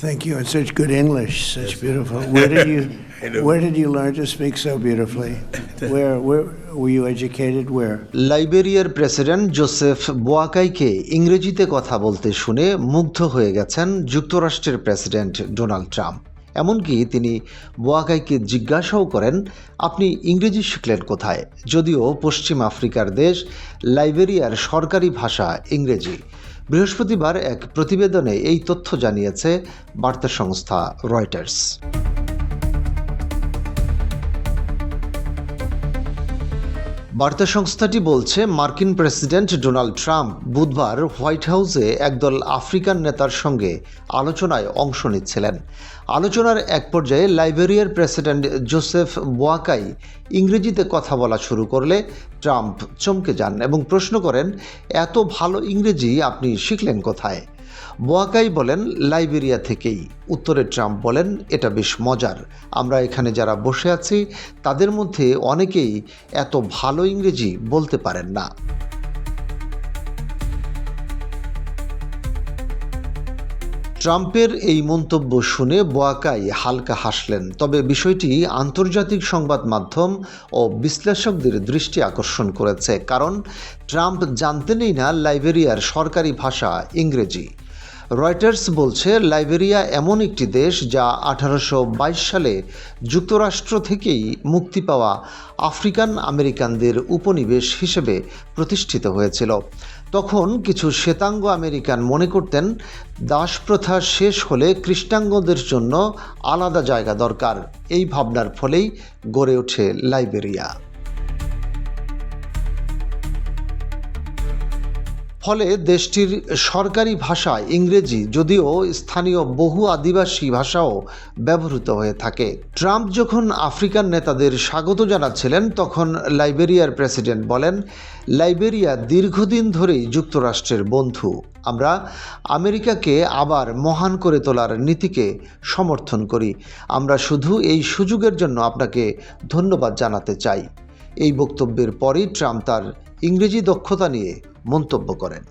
Thank you. And such good English, such beautiful. Where did you Where did you learn to speak so beautifully? Where Where were you educated? Where? লাইবেরিয়ার president Joseph বোয়াকাইকে ইংরেজিতে কথা বলতে শুনে মুগ্ধ হয়ে গেছেন যুক্তরাষ্ট্রের প্রেসিডেন্ট ডোনাল্ড ট্রাম্প এমনকি তিনি বোয়াকাইকে জিজ্ঞাসাও করেন, আপনি ইংরেজি শিখলেন কোথায়? যদিও পশ্চিম আফ্রিকার দেশ, লাইবেরিয়ার সরকারি ভাষা ইংরেজি। বৃহস্পতিবার এক প্রতিবেদনে এই তথ্য জানিয়েছে বার্তা সংস্থা রয়টার্স। বার্তা সংস্থাটি বলছে, মার্কিন প্রেসিডেন্ট ডোনাল্ড ট্রাম্প বুধবার হোয়াইট হাউসে একদল আফ্রিকান নেতার সঙ্গে আলোচনায় অংশ নিচ্ছিলেন। আলোচনার এক পর্যায়ে লাইবেরিয়ার প্রেসিডেন্ট জোসেফ বোয়াকাই ইংরেজিতে কথা বলা শুরু করলে ট্রাম্প চমকে যান এবং প্রশ্ন করেন, এত ভালো ইংরেজি আপনি শিখলেন কোথায়? বোয়াকাই বলেন, লাইবেরিয়া থেকেই। উত্তরে ট্রাম্প বলেন, এটা বেশ মজার। আমরা এখানে যারা বসে আছি, তাদের মধ্যে অনেকেই এত ভালো ইংরেজি বলতে পারেন না। ট্রাম্পের এই মন্তব্য শুনে বোয়াকাই হালকা হাসলেন। তবে বিষয়টি আন্তর্জাতিক সংবাদ মাধ্যম ও বিশ্লেষকদের দৃষ্টি আকর্ষণ করেছে, কারণ ট্রাম্প জানতেনই না লাইবেরিয়ার সরকারি ভাষা ইংরেজি। রয়টার্স বলছে, লাইবেরিয়া এমন একটি দেশ যা আঠারোশো বাইশ সালে যুক্তরাষ্ট্র থেকেই মুক্তি পাওয়া আফ্রিকান আমেরিকানদের উপনিবেশ হিসেবে প্রতিষ্ঠিত হয়েছিল। তখন কিছু শ্বেতাঙ্গ আমেরিকান মনে করতেন দাস প্রথা শেষ হলে কৃষ্ণাঙ্গদের জন্য আলাদা জায়গা দরকার। এই ভাবনার ফলেই গড়ে ওঠে লাইবেরিয়া। ফলে দেশটির সরকারি ভাষা ইংরেজি যদিও স্থানীয় বহু আদিবাসী ভাষাও ব্যবহৃত হয়ে থাকে। ট্রাম্প যখন আফ্রিকান নেতাদের স্বাগত জানাচ্ছিলেন, তখন লাইবেরিয়ার প্রেসিডেন্ট বলেন, লাইবেরিয়া দীর্ঘদিন ধরেই যুক্তরাষ্ট্রের বন্ধু। আমরা আমেরিকাকে আবার মহান করে তোলার নীতিকে সমর্থন করি। আমরা শুধু এই সুযোগের জন্য আপনাকে ধন্যবাদ জানাতে চাই। এই বক্তব্যের পরই ট্রাম্প তার ইংরেজি দক্ষতা নিয়ে মন্তব্য করেন